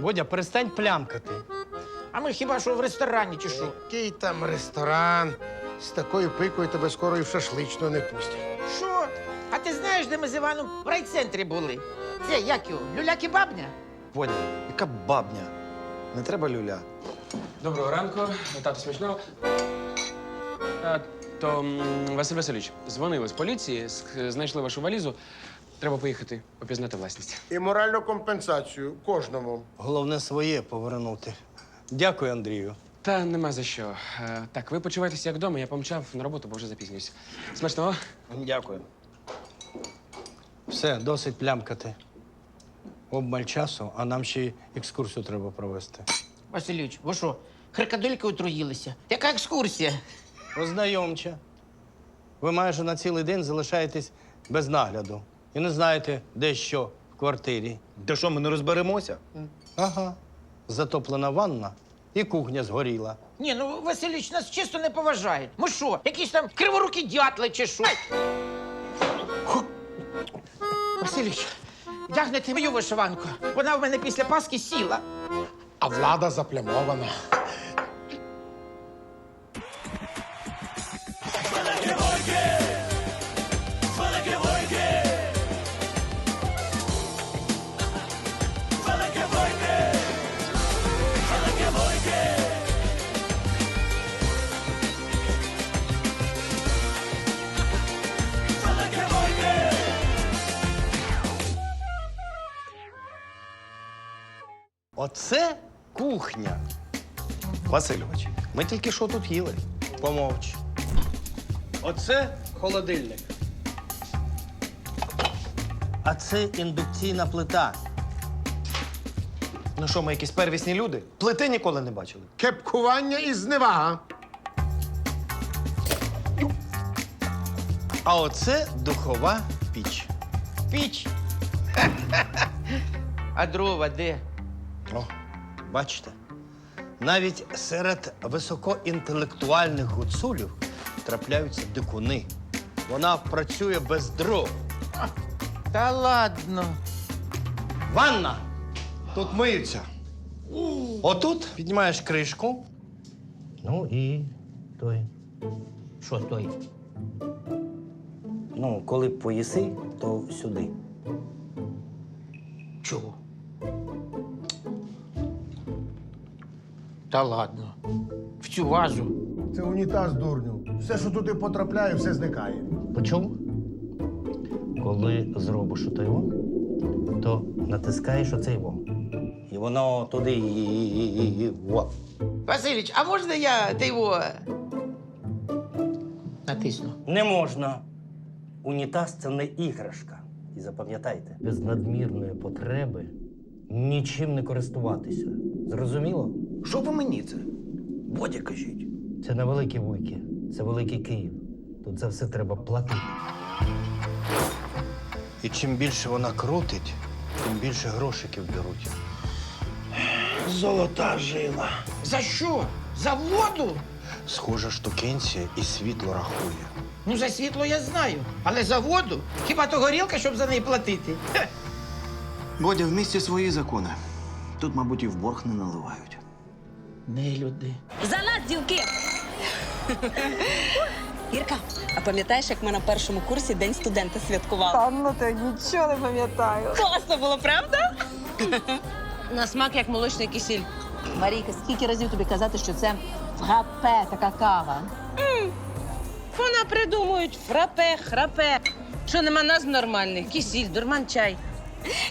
Бодя, перестань плямкати. А ми хіба що в ресторані чи що? Який там ресторан? З такою пикою тебе скоро і в шашлично не пустять. Що? А ти знаєш, де ми з Іваном в райцентрі були? Це як його? Люля-кебабня? Бодя, яка бабня? Не треба люля. Доброго ранку, тату смачного. А, то м, Василь Васильович, дзвонили з поліції, ск- знайшли вашу валізу. Треба поїхати опізнати власність. І моральну компенсацію кожному. Головне своє повернути. Дякую, Андрію. Та нема за що. Е, Так, ви почуваєтеся як вдома, я помчав на роботу, бо вже запізнююсь. Смачного. Дякую. Все, досить плямкати. Обмаль часу, а нам ще й екскурсію треба провести. Васильович, ви що, хрикадилькою отруїлися? Яка екскурсія? Ознайомча. Ви майже на цілий день залишаєтесь без нагляду і не знаєте, де що в квартирі. Та що, ми не розберемося? Ага. Затоплена ванна і кухня згоріла. Ні, ну Васильович нас чисто не поважають. Ми що, якісь там криворукі дятли чи що? Ху. Васильович, вдягнете мою вишиванку. Вона в мене після Пасхи сіла. А влада заплямована. Васильович, ми тільки що тут їли. Помовч. Оце холодильник. А це індукційна плита. Ну що, ми якісь первісні люди? Плити ніколи не бачили. Кепкування і зневага. А оце духова піч. Піч. А дрова де? О, бачите? Навіть серед високоінтелектуальних гуцулів трапляються дикуни. Вона працює без дров. Та ладно. Ванна! Тут миються. Отут піднімаєш кришку. Ну і той. Що той? Ну, коли поїси, то сюди. Чого? Та ладно. В цю вазу. Це унітаз, дурню. Все, що туди потрапляє, все зникає. Почув? Коли зробиш отой во, то натискаєш оцей во. І воно туди. і- во. Васильович, а можна я ти його натисну? Не можна. Унітаз це не іграшка. І запам'ятайте, без надмірної потреби нічим не користуватися. Зрозуміло? Що ви мені це? Бодя, кажіть. Це не великі вуйки, це великий Київ. Тут за все треба платити. І чим більше вона крутить, тим більше грошиків беруть. Золота жила. За що? За воду? Схожа штукенція і світло рахує. Ну, за світло я знаю. Але за воду? Хіба то горілка, щоб за неї платити? Бодя, в місті свої закони. Тут, мабуть, і в борг не наливають. Не люди. За нас, дівки! Ірка, а пам'ятаєш, як ми на першому курсі День студента святкували? Та ну ти нічого не пам'ятаю. Класно було, правда? На смак як молочний кисіль. Марійка, скільки разів тобі казати, що це фрапе така кава? Вона придумують фрапе, храпе. Що нема назв нормальних? Кисіль, дурман-чай.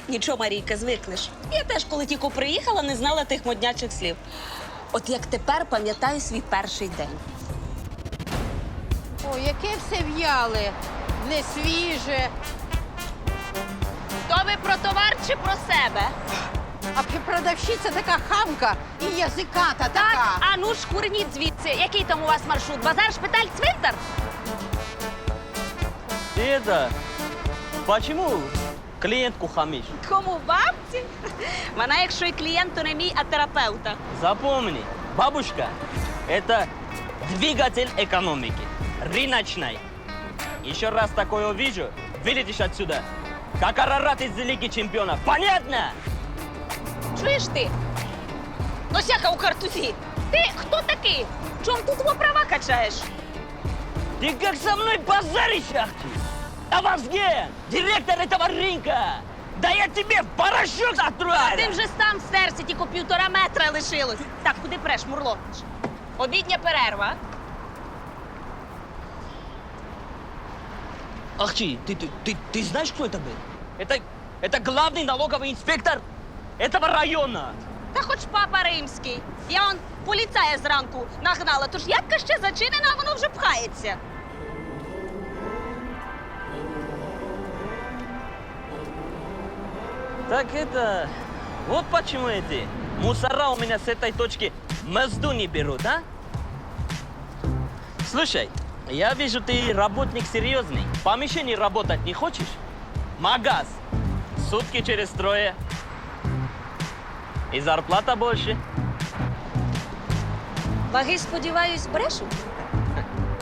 Нічого, Марійка, звикнеш. Я теж, коли тільки приїхала, не знала тих моднячих слів. От як тепер пам'ятаю свій перший день. Ой, яке все в'яле, не свіже. То ви про товар чи про себе? А продавщиця така хамка і язиката така. А ну ж курніть звідси. Який там у вас маршрут? Базар, шпиталь, цвинтар? Это, почему клиентку хамишь? Кому бабці? Вона, якщо і клієнт, то не мій, а терапевта. Запомни, бабушка, это двигатель экономики, рыночной. Еще раз такое увижу, вылетишь отсюда, как Арарат из Лиги Чемпионов. Понятно? Чуєш ти? Носяка у картузі. Ти хто такий? Чом тут во права качаєш? Ты как со мной позоришь, ах ты? А вас где? Директор этого рынка! Да я тебе в порошок А отрую! ти вже сам стерся, тільки півтора метра лишилось. Так, куди преш, мурлокнеш? Обідня перерва. Ах ты, ты, ты, ты, ты знаешь, кто это был? Это, это главный налоговый инспектор этого района. Та хоч папа римський. Я он поліцая зранку нагнала, тож ядка ще зачинена, а воно вже пхається. Так это... Вот почему эти мусора у меня с этой точки мзду не берут, а? Слушай, я вижу, ты работник серьезный. В помещении работать не хочешь? Магаз. Сутки через трое. И зарплата больше. Ваги, сподіваюсь, брешу.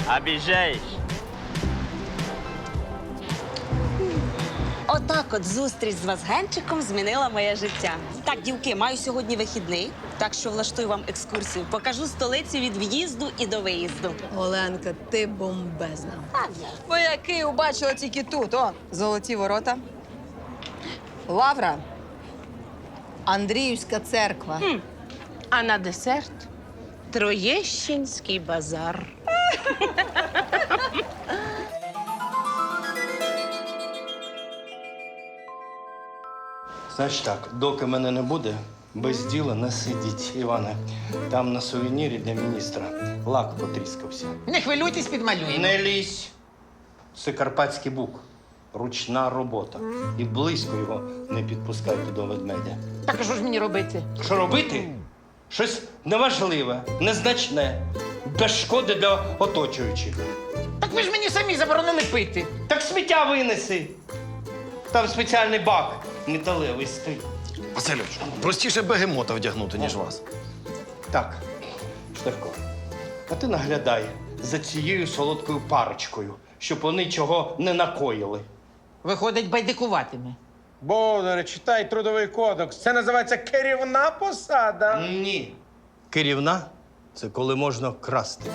Обижаешь. Отак от зустріч з Вазгенчиком змінила моє життя. Так, дівки, маю сьогодні вихідний, так що влаштую вам екскурсію. Покажу столицю від в'їзду і до виїзду. Оленка, ти бомбезна. Так. Вояки убачила тільки тут. О, золоті ворота. Лавра. Андріївська церква. А на десерт Троєщинський базар. Значить так, доки мене не буде, без діла не сидіть, Іване. Там на сувенірі для міністра лак потріскався. Не хвилюйтесь, підмалюємо. Не лізь. Це карпатський бук. Ручна робота. І близько його не підпускайте до ведмедя. Так а що ж мені робити? Що робити? Щось неважливе, незначне, без шкоди для оточуючих. Так ви ж мені самі заборонили пити. Так сміття винеси. Там спеціальний бак металевий стоїть. Васильович, простіше бегемота вдягнути, ніж вас. Так, Штефко, а ти наглядай за цією солодкою парочкою, щоб вони чого не накоїли. Виходить, байдикуватиме. Бовдаре, читай трудовий кодекс. Це називається керівна посада. Ні. Керівна це коли можна красти.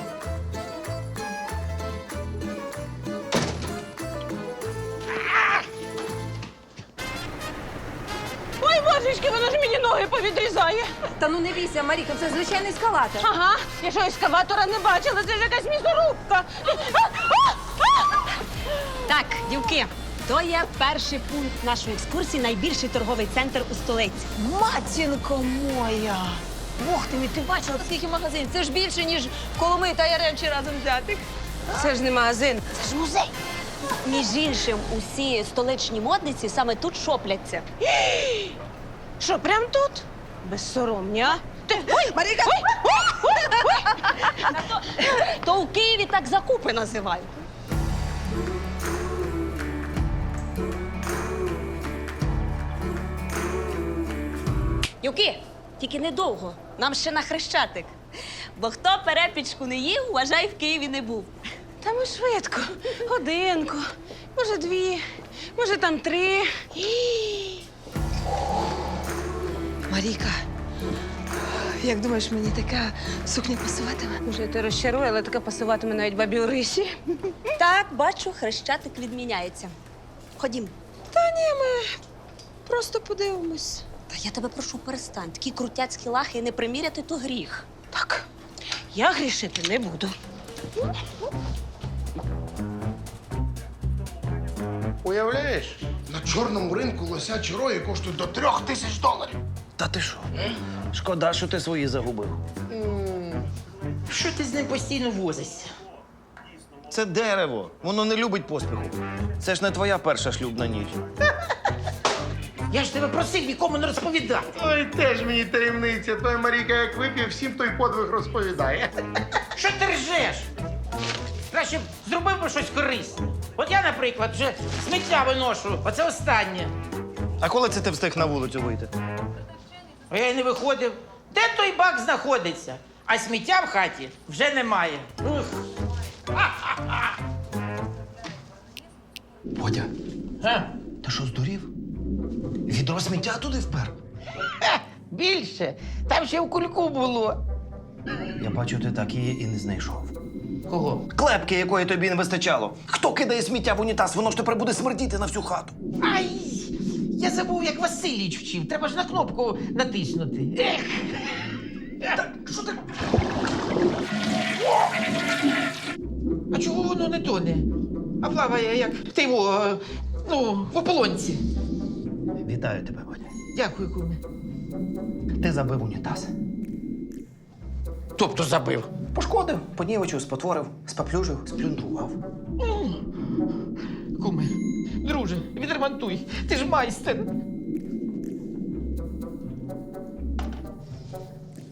Божечки, воно ж мені ноги повідрізає. Та ну не бійся, Маріка, це звичайний ескалатор. Ага, я що ескаватора не бачила, це ж якась мізорубка. Так, дівки, то є перший пункт нашої екскурсії, найбільший торговий центр у столиці. Матінко моя! Бог ти мій, ти бачила, скільки магазин? Це ж більше, ніж Коломи та Яремчі разом взятих. Це ж не магазин. Це ж музей. Між іншим, усі столичні модниці саме тут шопляться. Що, прям тут? Безсоромні, а? Ти... Ой, Маріка! То у Києві так закупи називають. Юки, тільки недовго. Нам ще на хрещатик. Бо хто перепічку не їв, вважай, в Києві не був. Та ми швидко. Годинку, може дві, може там три. Маріка, як думаєш, мені така сукня пасуватиме? Може, ти розчарує, але таке пасуватиме навіть бабі Орисі. Так, бачу, хрещатик відміняється. Ходім. Та ні, ми просто подивимось. Та я тебе прошу, перестань. Такі крутяцькі лахи не приміряти, то гріх. Так, я грішити не буду. Уявляєш? На чорному ринку лосячі рої коштують до трьох тисяч доларів. Та ти що? Шкода, що ти свої загубив. Що ти з ним постійно возишся? Це дерево. Воно не любить поспіху. Це ж не твоя перша шлюбна ніч. Я ж тебе просив нікому не розповідати. Ой, теж мені таємниця. Твоя Маріка, як вип'є, всім той подвиг розповідає. Що ти ржеш? Краще б зробив би щось корисне. От я, наприклад, вже сміття виношу. Оце останнє. А коли це ти встиг на вулицю вийти? А я й не виходив. Де той бак знаходиться? А сміття в хаті вже немає. Ух. Бодя, А? ти що здурів? Відро сміття туди впер? Більше. Там ще в кульку було. Я бачу, ти так її і не знайшов. Кого? Клепки, якої тобі не вистачало. Хто кидає сміття в унітаз, воно ж тепер буде смердіти на всю хату. Ай! Я забув, як Василіч вчив. Треба ж на кнопку натиснути. Ех! Так, що ти? А чого воно не тоне? А плаває, як ти його, ну, в ополонці. Вітаю тебе, Бодя. Дякую, куме. Ти забив унітаз. Тобто забив. Пошкодив, понівечив, спотворив, споплюжив, сплюндрував. Куме, друже, відремонтуй. Ти ж майстер.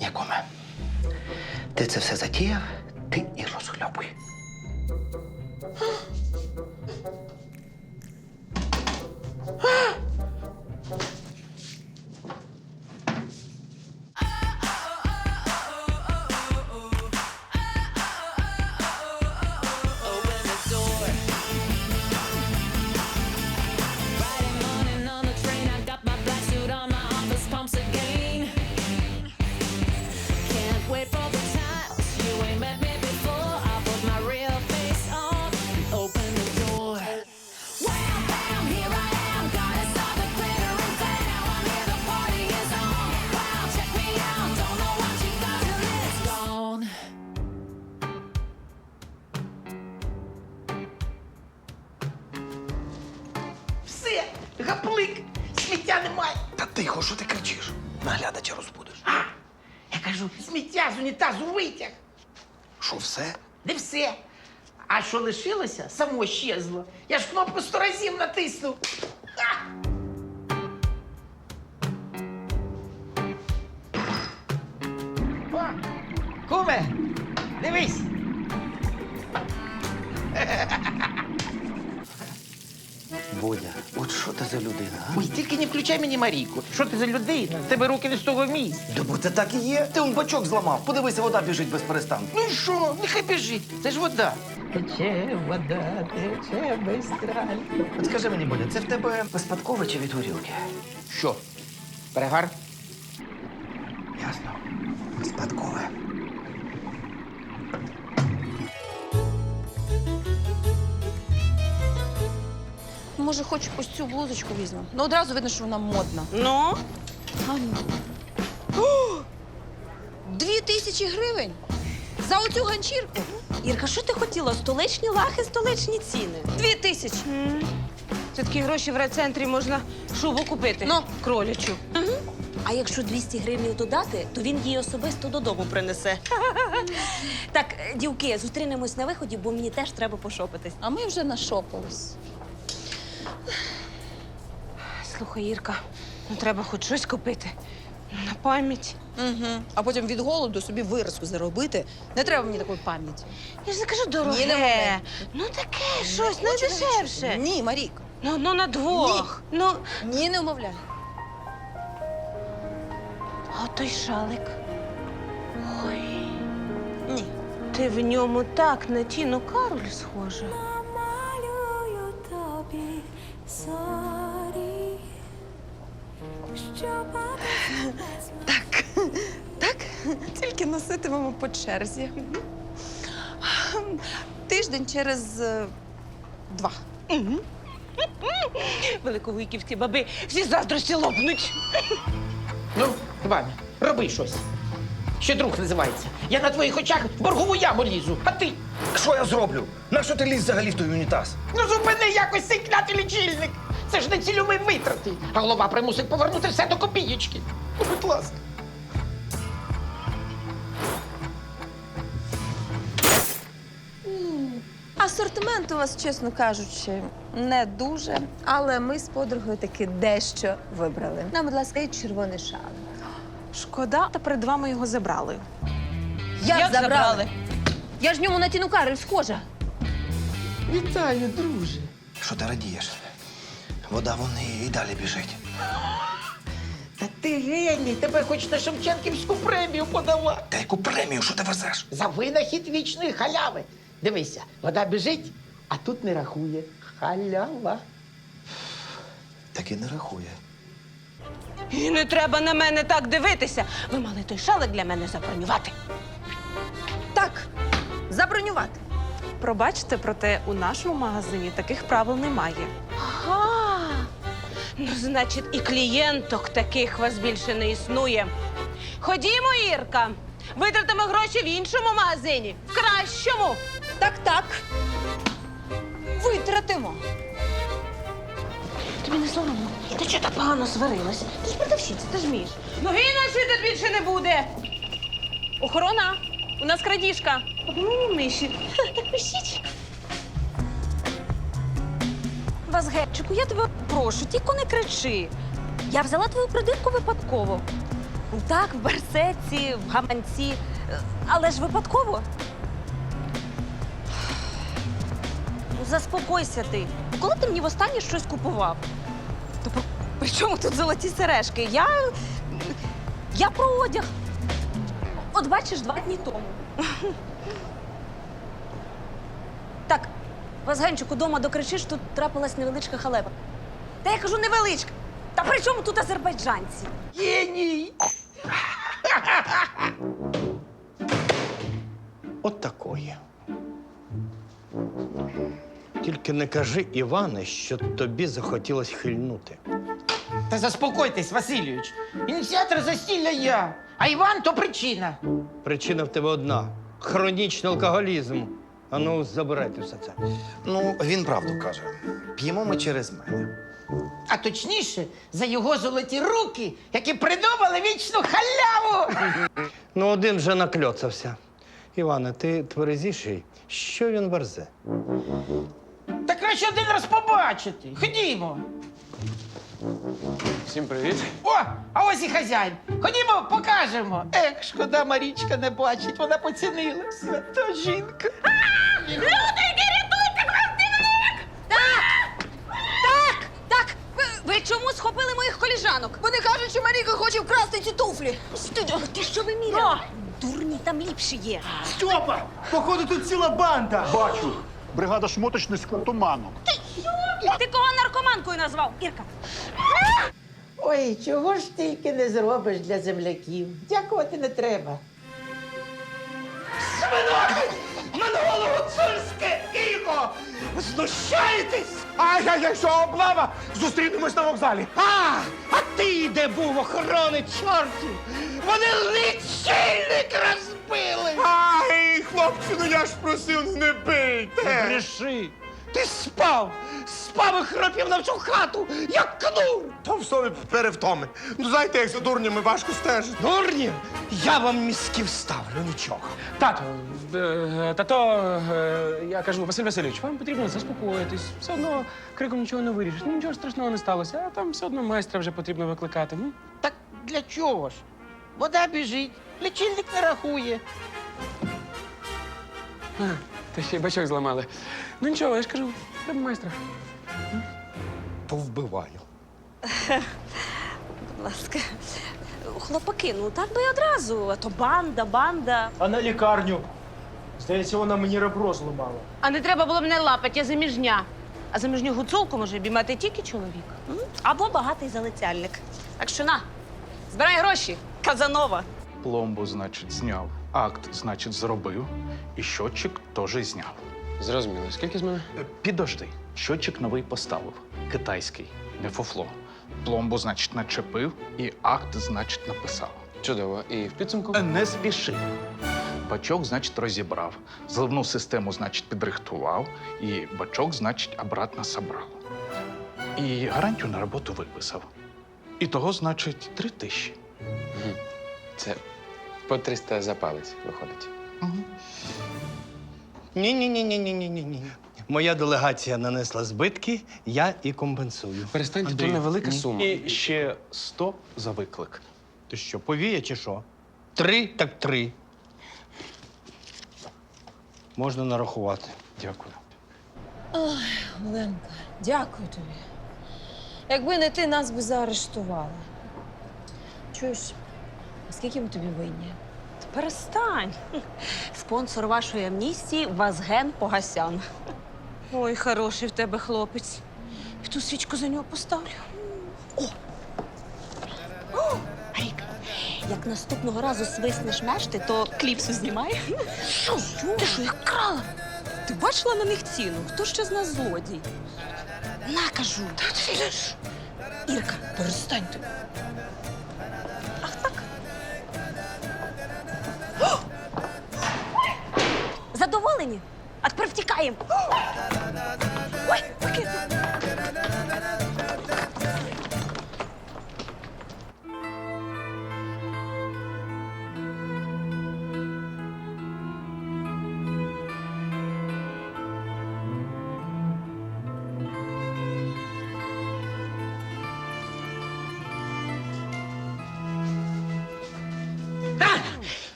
Нікоме. Ти це все затіяв, ти і розхльопуй. Гаплик, сміття немає. Та тихо, що ти кричиш? Наглядача розбудиш. Я кажу, сміття з унітазу витяг. Що все? Не все. А що лишилося, само щезло. Я ж кнопку сто разів натиснув. Включай мені Марійку. Що ти за людина? В тебе руки не з того місця. Да бо це так і є. Ти он бачок зламав. Подивися, вода біжить без перестанку. Ну і що? Нехай біжить. Це ж вода. Тече вода, тече без страль. От скажи мені, Бодя, це в тебе випадкове чи від горілки? Що? Перегар? Ясно. Спадкове. Може, хоч ось цю блузочку візьмемо. Ну одразу видно, що вона модна. Ну, А ну. О! Дві тисячі гривень за оцю ганчірку. Ірка, що ти хотіла? Столичні лахи, столичні ціни. Дві тисячі. За такі гроші в райцентрі можна шубу купити. Ну. кролячу. А якщо 200 гривень додати, то він її особисто додому принесе. так, дівки, зустрінемось на виході, бо мені теж треба пошопитись. А ми вже нашопились. Слухай, Ірка, ну треба хоч щось купити. На пам'ять. Угу. А потім від голоду собі виразку заробити. Не треба мені такої пам'яті. Я ж не кажу дороге. Ні, не ну таке щось найдешевше. Ні, Марік. Ну, ну на двох. Ну, Ні, не умовляй. а той шалик. Ой, Ні. ти в ньому так на Тіну Кароль схожа. Намалюю тобі зорі, тільки носитимемо по черзі. Тиждень через е, два. Великовиківські баби всі заздрості лопнуть. Ну, Іване, роби щось. Ще друг називається. Я на твоїх очах в боргову яму лізу, а ти? Що я зроблю? Нащо ти ліз взагалі в той унітаз? Ну зупини якось цей клятий лічильник. Це ж не цільові витрати. А голова примусить повернути все до копієчки. Ну, будь ласка. Асортимент у вас, чесно кажучи, не дуже. Але ми з подругою таки дещо вибрали. Нам, будь ласка, і червоний шал. Шкода, та перед вами його забрали. Як, забрали? Я ж ньому на Тіну Кароль схожа. Вітаю, друже. Що ти радієш? Вода вон і, і далі біжить. Та ти геній, тебе хоч на Шевченківську премію подавати. Та яку премію, що ти везеш? За винахід вічної халяви. Дивися, вода біжить, а тут не рахує. Халява. Так і не рахує. І не треба на мене так дивитися. Ви мали той шалик для мене забронювати. Так, забронювати. Пробачте, проте у нашому магазині таких правил немає. Ага. Ну, значить, і клієнток таких вас більше не існує. Ходімо, Ірка. Витратимо гроші в іншому магазині, в кращому. Так, так. Витратимо. Тобі не соромно? Ти чого так погано сварилась? Ти ж продавщиця, ти ж вмієш. Ноги тут більше не буде. Охорона! У нас крадіжка. Одну миші. Так пишіть. Вазгетчику, я тебе прошу, тільки не кричи. Я взяла твою кредитку випадково. Так, в барсетці, в гаманці. Е, Але ж випадково. Заспокойся ти. Ну, Коли ти мені востаннє щось купував? То при- при чому тут золоті сережки? Я. Я про одяг. От бачиш, два дні тому. Так, Вазгенчику, дома докричиш, тут трапилась невеличка халепа. Та я кажу, невеличка. Та при чому тут азербайджанці? Геній! От такої. Тільки не кажи, Іване, що тобі захотілось хильнути. Та заспокойтесь, Васильович. Ініціатор застілля я, а Іван то причина. Причина в тебе одна хронічний алкоголізм. Ану, забирайте все це. Ну, він правду каже. П'ємо ми через мене. А точніше, за його золоті руки, які придумали вічну халяву. Ну, один вже накльоцався. Іване, ти тверезіший. Що він верзе? Та краще один раз побачити. Ходімо. Всім привіт. О, а ось і хазяїн. Ходімо, покажемо. Ех, шкода, Марічка не бачить, вона поцінила. Свята жінка. Так, так. Ви, ви чому схопили моїх коліжанок? Вони кажуть, що Маріка хоче вкрасти ці туфлі. Ти що ви міряли? Дурні, там ліпші є. Стьопа! Походу тут ціла банда! Бачу. Бригада шмоточних туманок. Ти кого наркоманкою назвав? Ірка. Ой, чого ж тільки не зробиш для земляків. Дякувати не треба. Ай-яй-яй, що облава! Зустрінемось на вокзалі. А! А ти де був охорони чортів? Вони лічильник розбили! Ай, хлопці, ну я ж просив, не бийте! Не бреши! Ти спав! Спав і хропів на всю хату, як кнур! Та в собі перевтоми. Ну знаєте, як за дурнями важко стежити. Дурні! Я вам мізки вставлю, нічого. Тато, е, тато, е, я кажу, Василь Васильович, вам потрібно заспокоїтись. Все одно криком нічого не вирішиш. Ну, нічого страшного не сталося, а там все одно майстра вже потрібно викликати. Ну, Так для чого ж? Вода біжить, лічильник не рахує. А, та ще й бачок зламали. Ну нічого, я ж кажу, треба майстра. Повбиваю. Будь ласка. Хлопаки, ну так би й одразу. А то банда, банда. А на лікарню. Здається, вона мені ребро зламала. А не треба було мене лапати, я заміжня. А заміжню гуцулку може обіймати тільки чоловік. М? Або багатий залицяльник. Так що на, збирай гроші, Казанова. Пломбу, значить, зняв. Акт, значить, зробив. І щотчик теж зняв. Зрозуміло. Скільки з мене? Е, Підожди, щотчик новий поставив. Китайський, не фуфло. Пломбу, значить, начепив і акт, значить, написав. Чудово. І в підсумку? Е, Не спіши. Бачок, значить, розібрав. Зливну систему, значить, підрихтував. І бачок, значить, обратно собрав. І гарантію на роботу виписав. І того, значить, три тисячі. Це по 300 за палець виходить. Ні, ні, ні, ні, ні, ні, ні, ні. Моя делегація нанесла збитки, я і компенсую. Перестаньте, то Андрій, невелика ні. сума. І ще 100 за виклик. Ти що, повіє чи що? Три, так три. Можна нарахувати. Дякую. Оленка, дякую тобі. Якби не ти, нас би заарештували. Чуєш, скільки ми тобі винні? Та Перестань. Спонсор вашої амністії Вазген Погасян. Ой, хороший в тебе хлопець. І ту свічку за нього поставлю. Як наступного разу свиснеш мешти, то кліпсу знімай. Що? Ти що, їх крала? Ти бачила на них ціну? Хто ще з нас злодій? На, кажу. Ірка, перестань ти.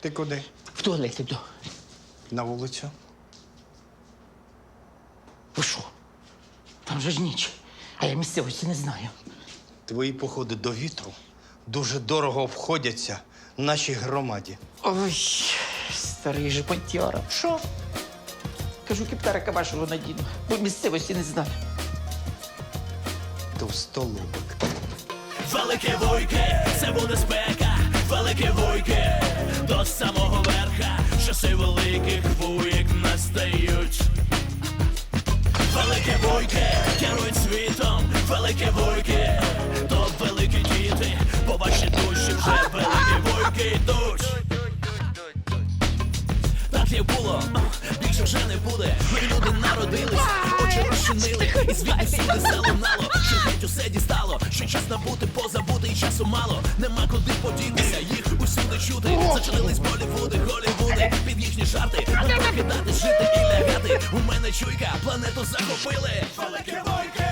Ти куди? В туалет іду. На вулицю. Ви що? Там же ж ніч, а я місцевості не знаю. Твої походи до вітру дуже дорого обходяться нашій громаді. Ой, старий же понтяра. Що? Кажу, кептарика вашого надіну, бо місцевості не знаю. Товстолобик. Велике вуйки, це буде спека, велике вуйки, до самого верха, часи великих вуйк настають. Великі вуйки, керують світом, великі вуйки, то великі діти, побачать душі вже великі вуйки йдуть. Так було, більше вже не буде. Ми люди народились, очі розчинили, і звідти всюди залунало, що геть усе дістало, що час набути, позабути, і часу мало. Нема куди подітися, їх усюди чути. Зачинились Болівуди, Голівуди, під їхні жарти. Не прокидати, жити і лягати. У мене чуйка, планету захопили. Великі войки!